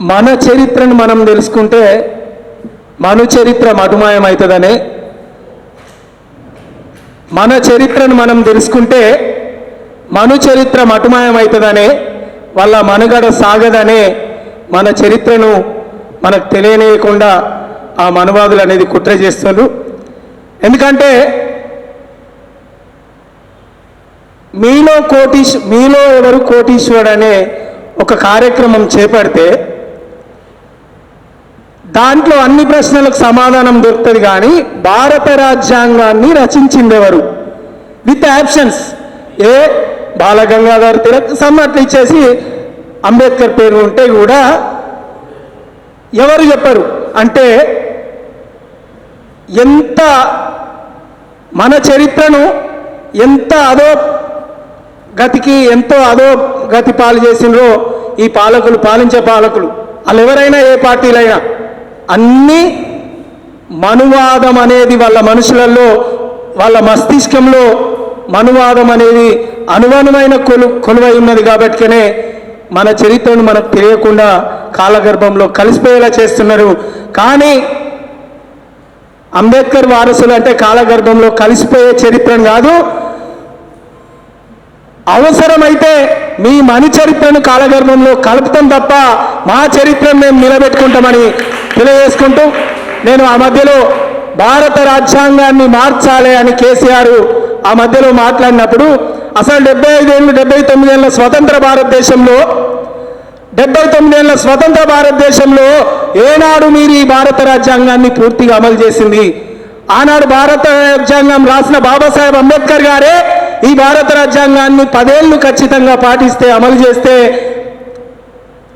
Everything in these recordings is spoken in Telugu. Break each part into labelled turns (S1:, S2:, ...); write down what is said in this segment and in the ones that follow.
S1: మన చరిత్రను మనం తెలుసుకుంటే మను చరిత్ర మధుమాయమవుతుందనే మన చరిత్రను మనం తెలుసుకుంటే మను చరిత్ర మటుమాయమవుతుందనే వాళ్ళ మనుగడ సాగదనే మన చరిత్రను మనకు తెలియనియకుండా ఆ మనువాదులు అనేది కుట్ర చేస్తున్నారు ఎందుకంటే మీలో కోటీశ్ మీలో ఎవరు కోటీశ్వరుడు అనే ఒక కార్యక్రమం చేపడితే దాంట్లో అన్ని ప్రశ్నలకు సమాధానం దొరుకుతుంది కానీ భారత రాజ్యాంగాన్ని రచించిందెవరు with options A? Balagangadhar Tilak సమ్మట్లు ఇచ్చేసి అంబేద్కర్ పేరు ఉంటే కూడా ఎవరు చెప్పరు. అంటే ఎంత మన చరిత్రను ఎంత అదో గతికి ఎంతో అదో గతి పాలు చేసినరో ఈ పాలకులు పాలించే పాలకులు. వాళ్ళు ఎవరైనా ఏ పార్టీలైనా అన్నీ మనువాదం అనేది వాళ్ళ మనుషులలో వాళ్ళ మస్తిష్కంలో మనువాదం అనేది అనువనుమైన కొలు కొలువై ఉన్నది కాబట్టికనే మన చరిత్రను మనకు తెలియకుండా కాలగర్భంలో కలిసిపోయేలా చేస్తున్నారు. కానీ అంబేద్కర్ వారసులు అంటే కాలగర్భంలో కలిసిపోయే చరిత్రను కాదు అవసరమైతే మీ మని చరిత్రను కాలగర్భంలో కలుపుతాం తప్ప మా చరిత్రను మేము నిలబెట్టుకుంటామని తెలియజేసుకుంటూ నేను ఆ మధ్యలో భారత రాజ్యాంగాన్ని మార్చాలి అని కేసీఆర్ ఆ మధ్యలో మాట్లాడినప్పుడు అసలు డెబ్బై ఐదేళ్ళు డెబ్బై తొమ్మిదేళ్ళ స్వతంత్ర భారతదేశంలో డెబ్బై ఏళ్ళ స్వతంత్ర భారతదేశంలో ఏనాడు మీరు ఈ భారత రాజ్యాంగాన్ని పూర్తిగా అమలు చేసింది? ఆనాడు భారత రాజ్యాంగం రాసిన బాబాసాహెబ్ అంబేద్కర్ గారే ఈ భారత రాజ్యాంగాన్ని పదేళ్ళు ఖచ్చితంగా పాటిస్తే అమలు చేస్తే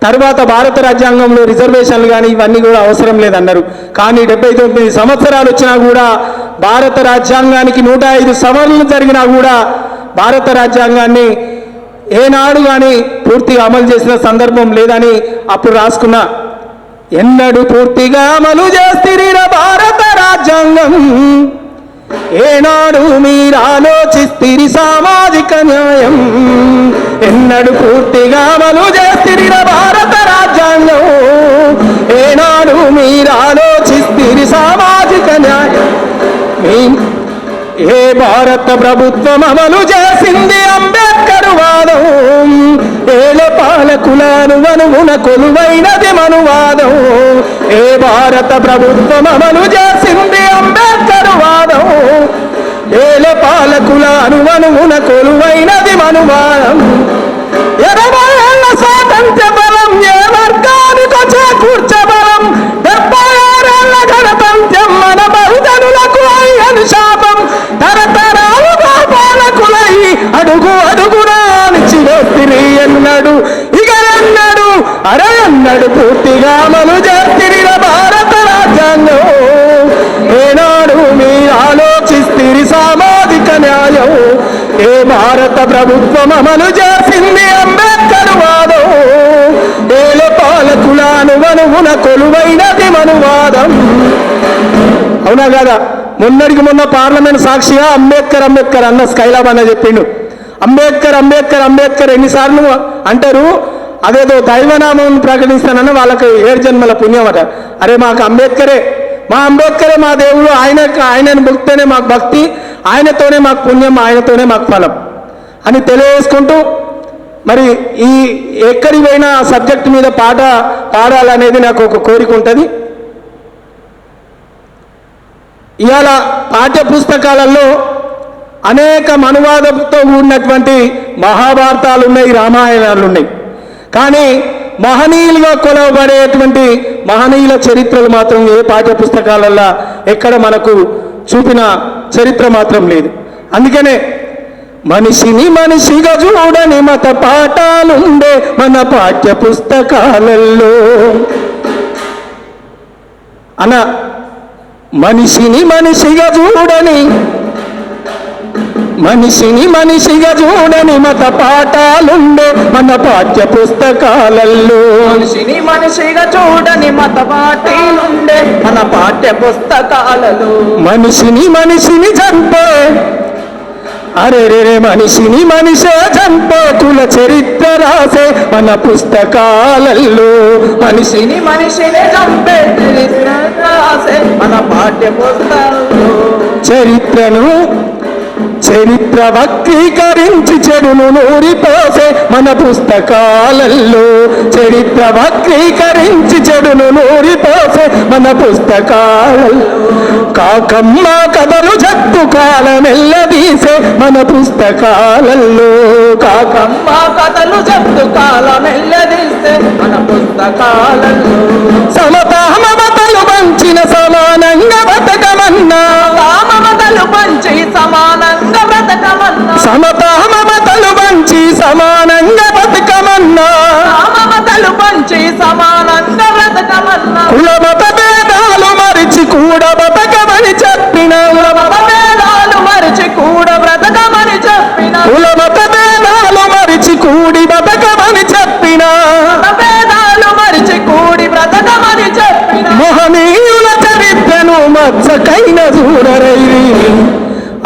S1: తర్వాత భారత రాజ్యాంగంలో రిజర్వేషన్లు కానీ ఇవన్నీ కూడా అవసరం లేదన్నారు. కానీ డెబ్బై తొమ్మిది సంవత్సరాలు వచ్చినా కూడా భారత రాజ్యాంగానికి నూట ఐదు సవరణలు జరిగినా కూడా భారత రాజ్యాంగాన్ని ఏనాడు కానీ పూర్తిగా అమలు చేసిన సందర్భం లేదని అప్పుడు రాసుకున్నా. ఎన్నడు పూర్తిగా అమలు చేస్తే భారత రాజ్యాంగం? ఏనాడు మీరు ఆలోచిస్తిరి సామాజిక న్యాయం. ఎన్నడు పూర్తిగా అమలు చేస్తిరిన భారత రాజ్యాంగం. ఏనాడు మీరు ఆలోచిస్తిరి సామాజిక న్యాయం. ఏ భారత ప్రభుత్వం అమలు చేసింది అంబేద్కర్ వాదం. ఏల పాలకులను అనుగుణ కొలువైనది మనువాదం. ఏ భారత ప్రభుత్వం అమలు చేసింది అంబేద్కర్ పాలకుల పాలకులను కొలువైనది మనుమానం భారత ప్రభుత్వం అమలు చేసింది అంబేద్కర్ వాదం ఏల పాలకులాను మనువున కొలువైనది మనువాదం. అవునా కదా? మొన్నటికి మొన్న పార్లమెంట్ సాక్షిగా అంబేద్కర్ అంబేద్కర్ అన్న స్కైలాబ్ అన్న చెప్పిండు. అంబేద్కర్ అంబేద్కర్ అంబేద్కర్ ఎన్నిసార్లు అంటారు? అదేదో దైవనామం ప్రకటిస్తానన్న వాళ్ళకి ఏడు జన్మల పుణ్యం అట. అరే మాకు అంబేద్కరే. మా అంబేద్కరే మా దేవుడు. ఆయన ఆయనను భక్తేనే మాకు భక్తి. ఆయనతోనే మాకు పుణ్యం. ఆయనతోనే మాకు ఫలం. అని తెలియజేసుకుంటూ మరి ఈ ఎక్కడికి పోయినా సబ్జెక్ట్ మీద పాట పాడాలనేది నాకు ఒక కోరిక ఉంటుంది. ఇవాళ పాఠ్య పుస్తకాలలో అనేక మనువాదంతో కూడినటువంటి మహాభారతాలు ఉన్నాయి రామాయణాలు ఉన్నాయి కానీ మహనీయులుగా కొలవబడేటువంటి మహనీయుల చరిత్రలు మాత్రం ఏ పాఠ్య పుస్తకాలల్లో ఎక్కడ మనకు చూపిన చరిత్ర మాత్రం లేదు. అందుకనే మనిషిని మనిషిగా చూడని మత పాఠాలుండే మన పాఠ్య పుస్తకాలలో అన్న మనిషిని మనిషిగా చూడని మనిషిని మనిషిగా చూడని మత పాఠాలుండే మన పాఠ్య పుస్తకాలలో
S2: మనిషిని మనిషిగా చూడని మత పార్టీలుండే మన పాఠ్య పుస్తకాలలో
S1: మనిషిని మనిషిని చంపే అరే రే రే మనిషిని మనిషే చంపకుల చరిత్ర రాసే మన పుస్తకాలలో
S2: మనిషిని మనిషిని చంపే చరిత్ర రాసే మన పాఠ్య పుస్తకాలలో
S1: చరిత్రను చరిత్ర వక్రీకరించి చెడును నూరిపోసే మన పుస్తకాలలో చరిత్ర వక్రీకరించి చెడును నూరిపోసే మన పుస్తకాలలో కాకమ్మ కథలు జట్టు కాలమెల్లదీసే మన పుస్తకాలలో కాకమ్మ
S2: కథలు చెప్తూ కాలమెల్లదీసే ఎల్లదీస్తే మన పుస్తకాలలో
S1: సమతామతలు వంచిన సమానంగా బతకమన్నా
S2: బ్రతకమన్నా
S1: సమతామతలు పంచి సమానంగా బతకమన్నా.
S2: కామమతలు పంచి సమానంగా బ్రతకమన్నా.
S1: కుల మత భేదాలు మరిచి కూడా బతకమని చెప్పిన.
S2: భేదాలు మరిచి కూడా బ్రతకమని చెప్పిన.
S1: కుల మత భేదాలు మరిచి కూడి బతకమని చెప్పిన.
S2: భేదాలు మరిచి కూడి బ్రతకమని చెప్పిన.
S1: మహనీయుల చరిత్రను చూడరైరి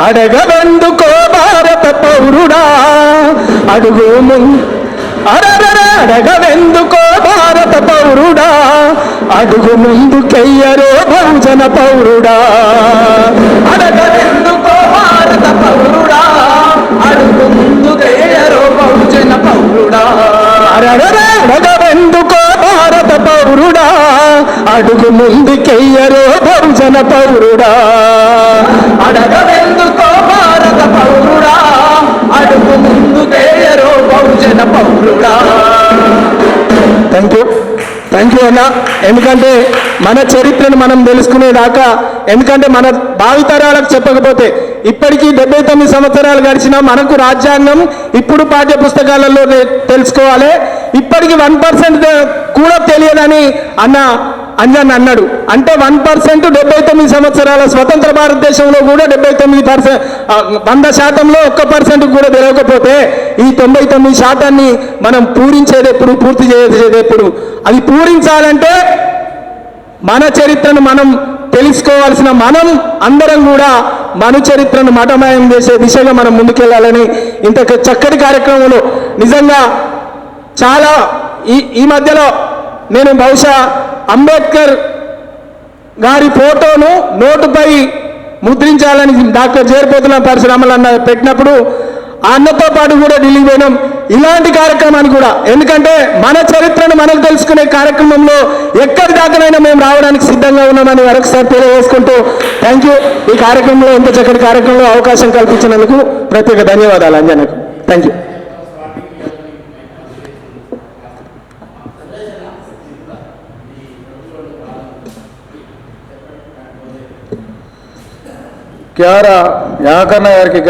S1: అడగబందుకో భారత పౌరుడా? అడుగు అడగర అడగవెందుకో భారత పౌరుడా? అడుగు ముందుకెయ్యరో బహుజన పౌరుడా?
S2: అడగవెందుకో భారత పౌరుడా? అడుగు ముందుకేయరో బహుజన పౌరుడా?
S1: అరగర అడగవెందుకో భారత పౌరుడా? అడుగు ముందుకెయ్యరో బహుజన పౌరుడా? ఎందుకంటే మన చరిత్రను మనం తెలుసుకునేదాకా ఎందుకంటే మన భావితరాలకు చెప్పకపోతే ఇప్పటికీ డెబ్బై తొమ్మిది సంవత్సరాలు గడిచినా మనకు రాజ్యాంగం ఇప్పుడు పాఠ్య పుస్తకాలలో తెలుసుకోవాలి. ఇప్పటికి వన్ పర్సెంట్ కూడా తెలియదని అన్న అంజన్ అన్నాడు. అంటే వన్ పర్సెంట్ డెబ్బై తొమ్మిది సంవత్సరాల స్వతంత్ర భారతదేశంలో కూడా డెబ్బై తొమ్మిది పర్సెంట్ వంద శాతంలో ఒక్క పర్సెంట్ కూడా తెలియకపోతే ఈ తొంభై తొమ్మిది శాతాన్ని మనం పూరించేది ఎప్పుడు పూర్తి చేసేది ఎప్పుడు? అది పూరించాలంటే మన చరిత్రను మనం తెలుసుకోవాల్సిన మనం అందరం కూడా మన చరిత్రను మఠమాయం చేసే దిశగా మనం ముందుకెళ్ళాలని ఇంత చక్కటి కార్యక్రమంలో నిజంగా చాలా ఈ ఈ మధ్యలో నేను బహుశా అంబేద్కర్ గారి ఫోటోను నోటుపై ముద్రించాలని డాక్టర్ జేర్పోతుల పరిశ్రమలు అన్న పెట్టినప్పుడు ఆ అన్నతో పాటు కూడా ఢిల్లీకి పోయినాం. ఇలాంటి కార్యక్రమాన్ని కూడా. ఎందుకంటే మన చరిత్రను మనకు తెలుసుకునే కార్యక్రమంలో ఎక్కడి దాకానైనా మేము రావడానికి సిద్ధంగా ఉన్నామని మరొకసారి తెలియజేసుకుంటూ థ్యాంక్ యూ ఈ కార్యక్రమంలో ఇంత చక్కటి కార్యక్రమంలో అవకాశం కల్పించినందుకు ప్రత్యేక ధన్యవాదాలు అంజనకు. థ్యాంక్ యూ
S3: क्यारा यहाँ करना यार कि